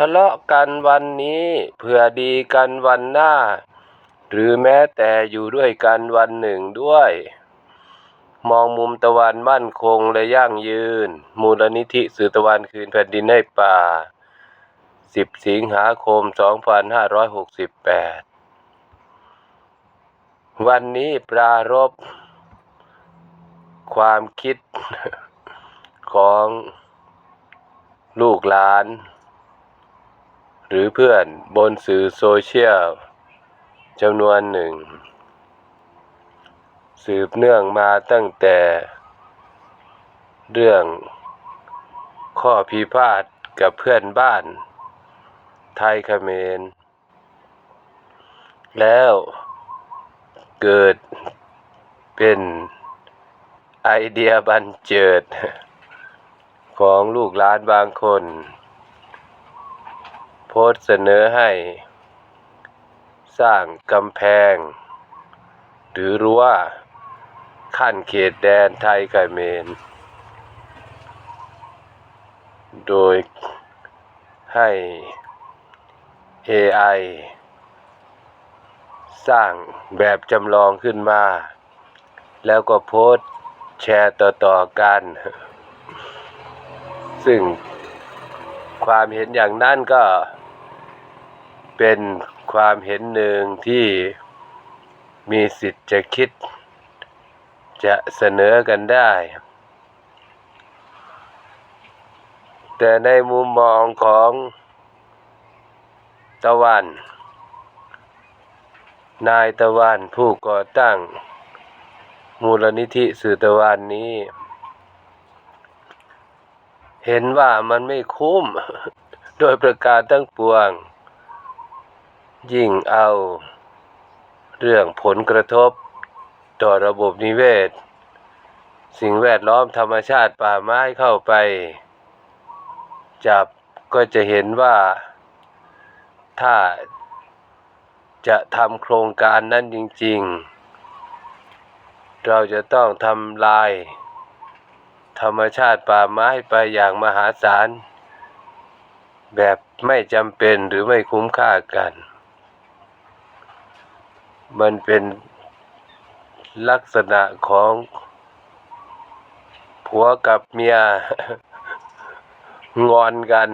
ทะเลาะกันวันนี้เพื่อดีกันวันหน้า หรือแม้แต่อยู่ด้วยกันวันหนึ่งด้วย มองมุมตะวันมั่นคงและยั่งยืน มูลนิธิสื่อตะวันคืนแผ่นดินให้ป่า 10 สิงหาคม 2568 วันนี้ปรารบความคิดของลูกหลาน หรือเพื่อนบนสื่อโซเชียลจำนวนหนึ่ง สืบเนื่องมาตั้งแต่ เรื่องข้อพิพาทกับเพื่อนบ้าน ไทยเขมร แล้วเกิดเป็นไอเดียบันเจิด ของลูกหลานบางคน พสต์เสนอให้ สร้างกำแพง หรือรั้วขั้นเขตแดนไทยเมรโดยให้ AI สร้างแบบจำลองขึ้นมา แล้วก็โพสต์แชร์ต่อๆกัน ซึ่งความเห็นอย่างนั้นก็ เป็นความเห็นหนึ่งที่มีสิทธิ์จะคิด จะเสนอกันได้ แต่ในมุมมองของตะวัน นายตะวันผู้ก่อตั้ง มูลนิธิสื่อตะวันนี้ เห็นว่ามันไม่คุ้ม โดยประการทั้งปวง ยิ่งเอาเรื่องผลกระทบต่อระบบนิเวศ สิ่งแวดล้อมธรรมชาติป่าไม้เข้าไป จับก็จะเห็นว่า ถ้าจะทำโครงการนั้นจริง ๆ เราจะต้องทำลาย ธรรมชาติป่าไม้ไปอย่างมหาศาล แบบไม่จำเป็นหรือไม่คุ้มค่ากัน มันเป็นลักษณะของผัวกับเมีย งอนกัน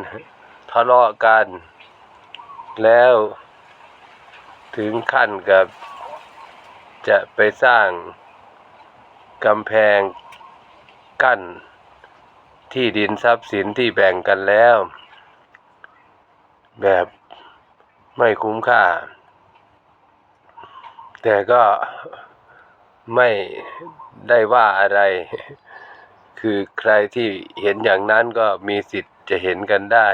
ทะเลาะกัน แล้วถึงขั้นกับจะไปสร้างกำแพงกั้น ที่ดินทรัพย์สินที่แบ่งกันแล้ว แบบไม่คุ้มค่า แต่ก็ไม่ได้ว่าอะไร คือใครที่เห็นอย่างนั้นก็มีสิทธิ์จะเห็นกันได้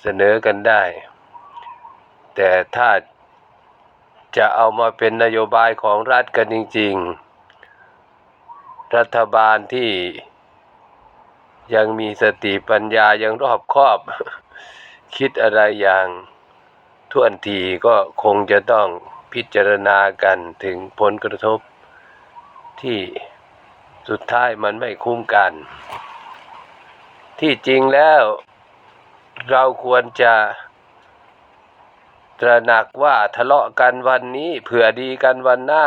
เสนอกันได้ แต่ถ้าจะเอามาเป็นนโยบายของรัฐกันจริง ๆ รัฐบาลที่ยังมีสติปัญญายังรอบคอบ คิดอะไรอย่างท่วนทีก็คงจะต้อง พิจารณากันถึงผลกระทบที่สุดท้ายมันไม่คุ้มกัน ที่จริงแล้วเราควรจะตระหนักว่าทะเลาะกันวันนี้เผื่อดีกันวันหน้า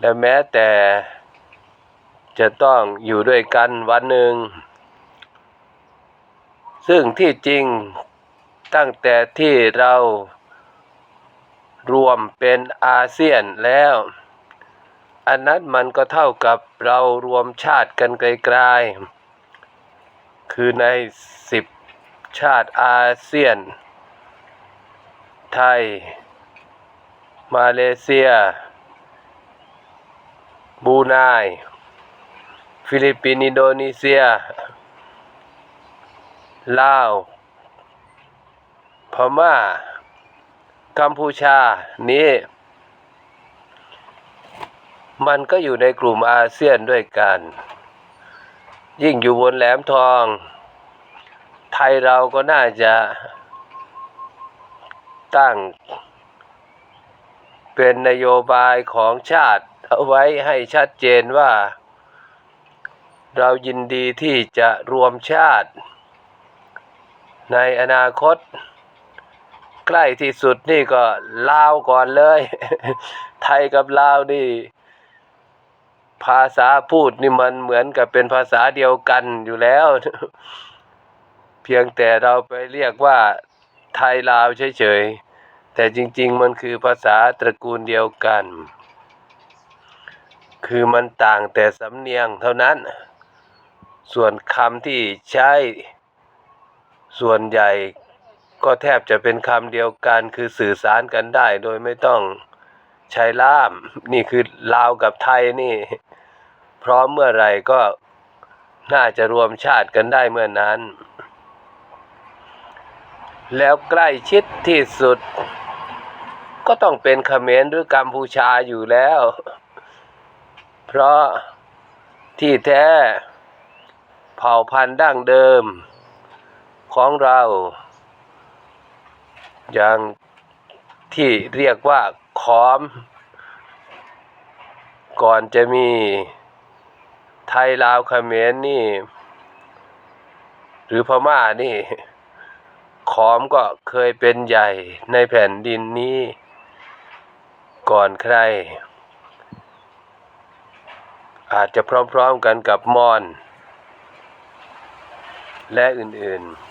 และแม้แต่จะต้องอยู่ด้วยกันวันหนึ่ง ซึ่งที่จริงตั้งแต่ที่เรา รวมเป็นอาเซียนแล้ว อันนั้นมันก็เท่ากับเรารวมชาติกันไกลๆ คือในสิบชาติอาเซียน ไทย มาเลเซียบรูไนฟิลิปปินส์อินโดนีเซีย ลาว พม่า กัมพูชานี้ มันก็อยู่ในกลุ่มอาเซียนด้วยกัน ยิ่งอยู่บนแหลมทอง ไทยเราก็น่าจะตั้งเป็นนโยบายของชาติ เอาไว้ให้ชัดเจนว่า เรายินดีที่จะรวมชาติ ในอนาคต ใกล้ที่สุดนี่ก็ลาวก่อนเลย ไทยกับลาวนี่ ภาษาพูดนี่มันเหมือนกับเป็นภาษาเดียวกันอยู่แล้ว เพียงแต่เราไปเรียกว่าไทยลาวเฉยๆ แต่จริง ๆ มันคือภาษาตระกูลเดียวกัน คือมันต่างแต่สำเนียงเท่านั้น ส่วนคำที่ใช้ ส่วนใหญ่ ก็แทบจะเป็นคำเดียวกันคือสื่อสารกันได้โดยไม่ต้องใช้ล่าม นี่คือลาวกับไทยนี่ พร้อมเมื่อไหร่ก็น่าจะรวมชาติกันได้เมื่อนั้น แล้วใกล้ชิดที่สุด ก็ต้องเป็นเขมรหรือกัมพูชาอยู่แล้ว เพราะที่แท้เผ่าพันธุ์ดั้งเดิมของเรา อย่างที่เรียกว่าขอม ก่อนจะมีไทยลาวเขมรนี่ หรือพม่านี่ ขอมก็เคยเป็นใหญ่ในแผ่นดินนี้ ก่อนใคร อาจจะพร้อมๆกันกับมอน และอื่นๆ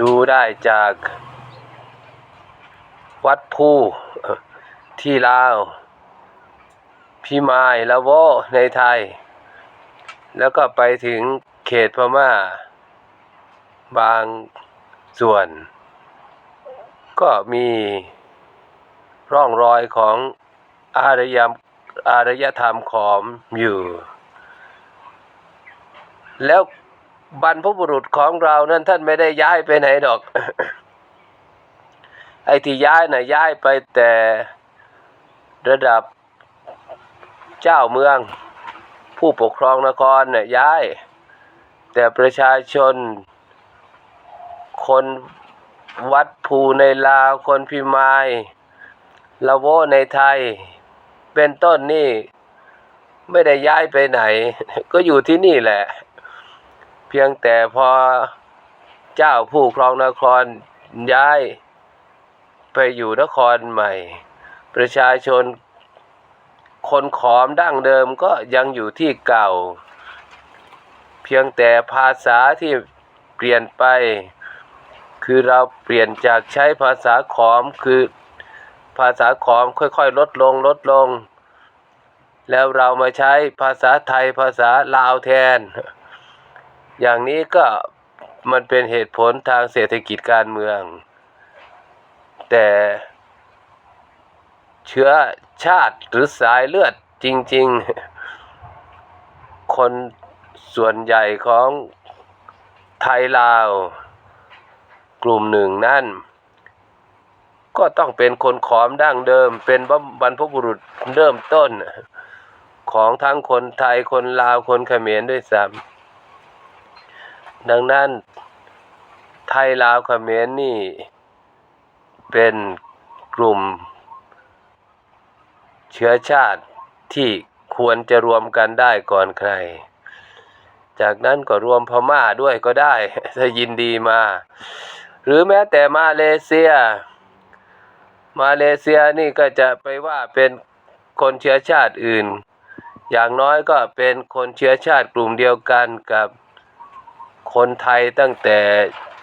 ดูได้จากวัดภูที่ลาวพี่มายละโวในไทย แล้วก็ไปถึงเขตพม่า บางส่วน ก็มีร่องรอยของอารยมอารยธรรมขอมอยู่ แล้ว บรรพบุรุษของเรานั้นท่านไม่ได้ย้ายไปไหนดอก ไอ้ที่ย้ายน่ะย้ายไปแต่ระดับเจ้าเมือง ผู้ปกครองนครน่ะย้าย แต่ประชาชน คนวัดภูในลาว คนพิมายละโวในไทย เป็นต้นนี่ ไม่ได้ย้ายไปไหน ก็อยู่ที่นี่แหละ พียงแต่พอเจ้าผู้ครองนครย้ายไปอยู่นครใหม่ ประชาชนคนขอมดั้งเดิมก็ยังอยู่ที่เก่า เพียงแต่ภาษาที่เปลี่ยนไป คือเราเปลี่ยนจากใช้ภาษาขอมคือภาษาขอมค่อยๆ ลดลงลดลง แล้วเรามาใช้ภาษาไทยภาษาลาวแทน อย่างนี้ก็มันเป็นเหตุผลทางเศรษฐกิจการเมือง แต่เชื้อชาติหรือสายเลือดจริง ๆ คนส่วนใหญ่ของไทยลาว กลุ่มหนึ่งนั่น ก็ต้องเป็นคนขอมดั้งเดิม เป็นบรรพบุรุษเริ่มต้น ของทั้งคนไทยคนลาวคนเขมรด้วยซ้ำ ดังนั้น ไทยลาวเขมรนี่ เป็นกลุ่ม เชื้อชาติที่ควรจะรวมกันได้ก่อนใคร จากนั้นก็รวมพม่าด้วยก็ได้ ถ้ายินดีมา หรือแม้แต่มาเลเซีย มาเลเซียนี่ก็จะไปว่าเป็นคนเชื้อชาติอื่น อย่างน้อยก็เป็นคนเชื้อชาติกลุ่มเดียวกันกับ คนไทยตั้งแต่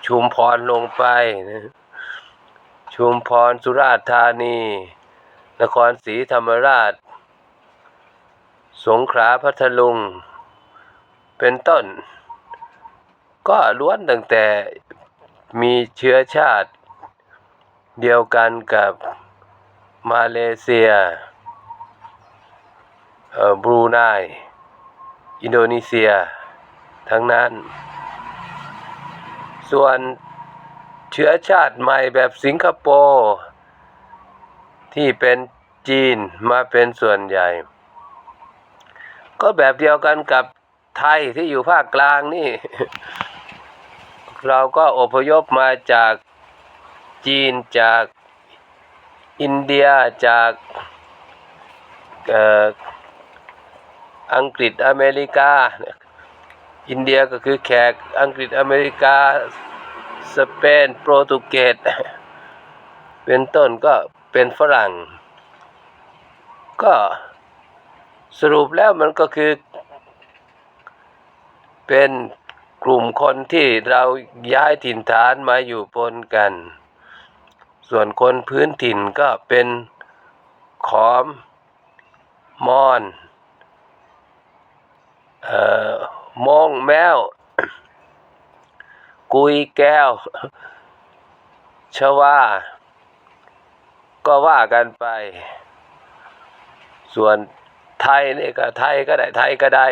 ชุมพรลงไปนะชุมพรสุราษฎร์ธานี นครศรีธรรมราช สงขลาพัทลุง เป็นต้น ก็ล้วนตั้งแต่มีเชื้อชาติ เดียวกันกับมาเลเซียเออบรูไนอินโดนีเซีย ทั้งนั้น ส่วนเชื้อชาติใหม่แบบสิงคโปร์ที่เป็นจีนมาเป็นส่วนใหญ่ ก็แบบเดียวกันกับไทยที่อยู่ภาคกลางนี่ เราก็อพยพมาจากจีนจากอินเดียจากอออังกฤษอเมริกา อินเดียก็คือแขก อังกฤษอเมริกา สเปน โปรตุเกส เป็นต้นก็เป็นฝรั่ง ก็สรุปแล้วมันก็คือ เป็นกลุ่มคนที่เราย้ายถิ่นฐานมาอยู่ปนกัน ส่วนคนพื้นถิ่นก็เป็นขอมมอน เอ่อ มงแมว กุยแก้ว ชวาก็ว่ากันไป ส่วนไทยนี่ก็ไทยก็ได้ไทยก็ได้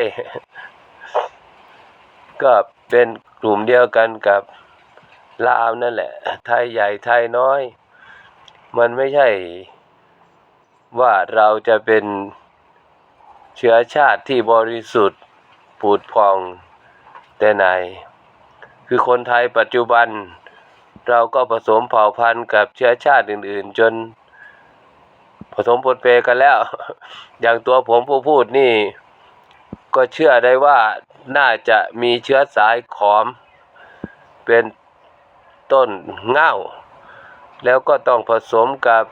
ก็เป็นกลุ่มเดียวกันกับลาวนั่นแหละ ไทยใหญ่ไทยน้อย มันไม่ใช่ว่าเราจะเป็นเชื้อชาติที่บริสุทธิ์ ปูดพองแต่ไหน คือคนไทยปัจจุบัน เราก็ผสมเผ่าพันธุ์กับเชื้อชาติอื่น ๆ จน ผสมปนเปกันแล้ว อย่างตัวผมผู้พูดนี่ ก็เชื่อได้ว่าน่าจะมีเชื้อสายขอม เป็นต้นเง่า แล้วก็ต้องผสมกับ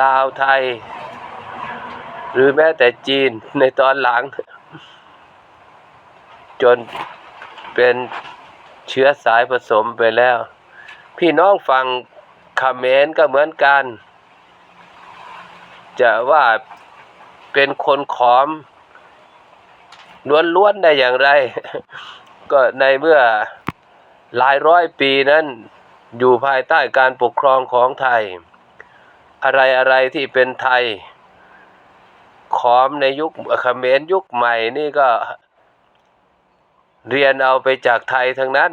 ลาวไทย หรือแม้แต่จีนในตอนหลัง จนเป็นเชื้อสายผสมไปแล้ว พี่น้องฝั่งเมรก็เหมือนกัน จะว่าเป็นคนขอมล้วนๆได้อย่างไร ก็ในเมื่อหลายร้อยปีนั้น อยู่ภายใต้การปกครองของไทย อะไรอะไรที่เป็นไทย ขอมในยุคเขมรยุคใหม่นี่ก็ เรียนเอาไปจากไทยทั้งนั้น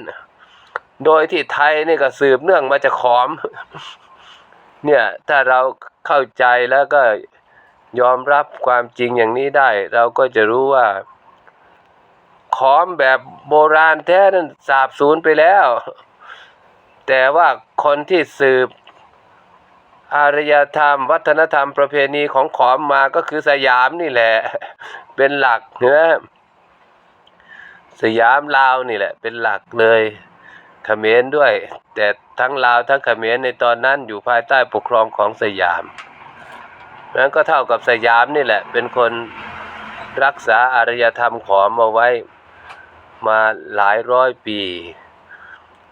โดยที่ไทยนี่ก็สืบเนื่องมาจากขอม เนี่ยถ้าเราเข้าใจแล้วก็ยอมรับความจริงอย่างนี้ได้ เราก็จะรู้ว่า ขอมแบบโบราณแท้นั้นสาบสูญไปแล้ว แต่ว่าคนที่สืบอารยธรรม วัฒนธรรมประเพณีของขอมมาก็คือสยามนี่แหละ เป็นหลักเนื้อ สยามลาวนี่แหละ เป็นหลักเลยเขมรด้วย แต่ทั้งลาวทั้งเขมรในตอนนั้นอยู่ภายใต้ปกครองของสยามนั้นก็เท่ากับสยามนี่แหละ เป็นคนรักษาอารยธรรมขอมเอาไว้มาหลายร้อยปี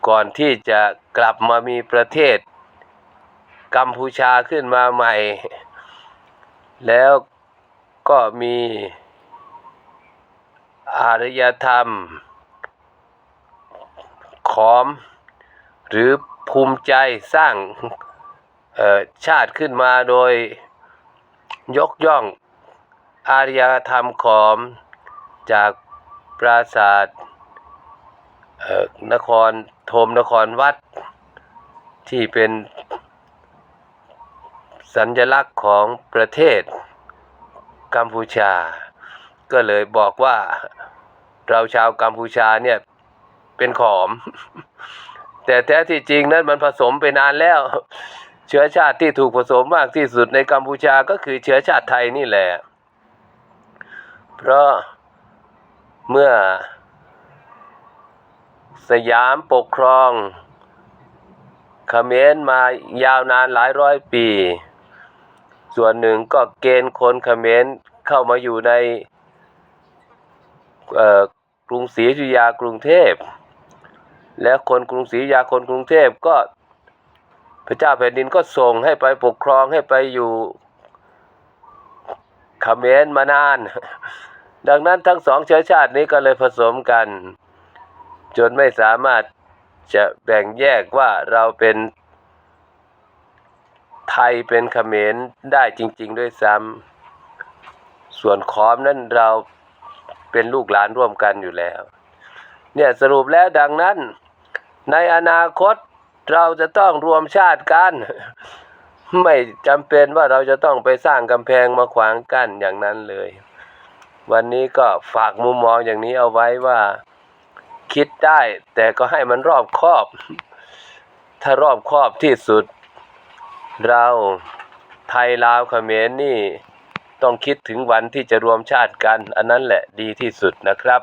ก่อนที่จะกลับมามีประเทศ กัมพูชาขึ้นมาใหม่ แล้วก็มี อารยธรรม ขอม หรือภูมิใจสร้างชาติขึ้นมาโดยยกย่องอารยธรรมขอมจากปราสาทนครโทมนครวัด ที่เป็นสัญลักษณ์ของประเทศกัมพูชา ก็เลยบอกว่าเราชาวกัมพูชาเนี่ยเป็นขอม แต่แท้ที่จริงนั้นมันผสมไปนานแล้ว เชื้อชาติที่ถูกผสมมากที่สุดในกัมพูชาก็คือเชื้อชาติไทยนี่แหละ เพราะเมื่อสยามปกครองเขมรมายาวนานหลายร้อยปี ส่วนหนึ่งก็เกณฑ์คนเขมรเข้ามาอยู่ใน กรุงศรีอยุธยากรุงเทพ และคนกรุงศรีอยุธยาคนกรุงเทพก็พระเจ้าแผ่นดินก็ส่งให้ไปปกครองให้ไปอยู่ขเขมรมานาน ดังนั้นทั้งสองเชื้อชาตินี้ก็เลยผสมกัน จนไม่สามารถจะแบ่งแยกว่าเราเป็นไทยเป็นขเขมรได้จริง ๆ ด้วยซ้ำส่วนขอมนั้นเรา เป็นลูกหลานร่วมกันอยู่แล้ว เนี่ยสรุปแล้วดังนั้น ในอนาคตเราจะต้องรวมชาติกัน ไม่จำเป็นว่าเราจะต้องไปสร้างกำแพงมาขวางกั้นอย่างนั้นเลย วันนี้ก็ฝากมุมมองอย่างนี้เอาไว้ว่า คิดได้แต่ก็ให้มันรอบคอบ ถ้ารอบคอบที่สุด เราไทยลาวเขมรนี่ ต้องคิดถึงวันที่จะรวมชาติกัน อันนั้นแหละดีที่สุดนะครับ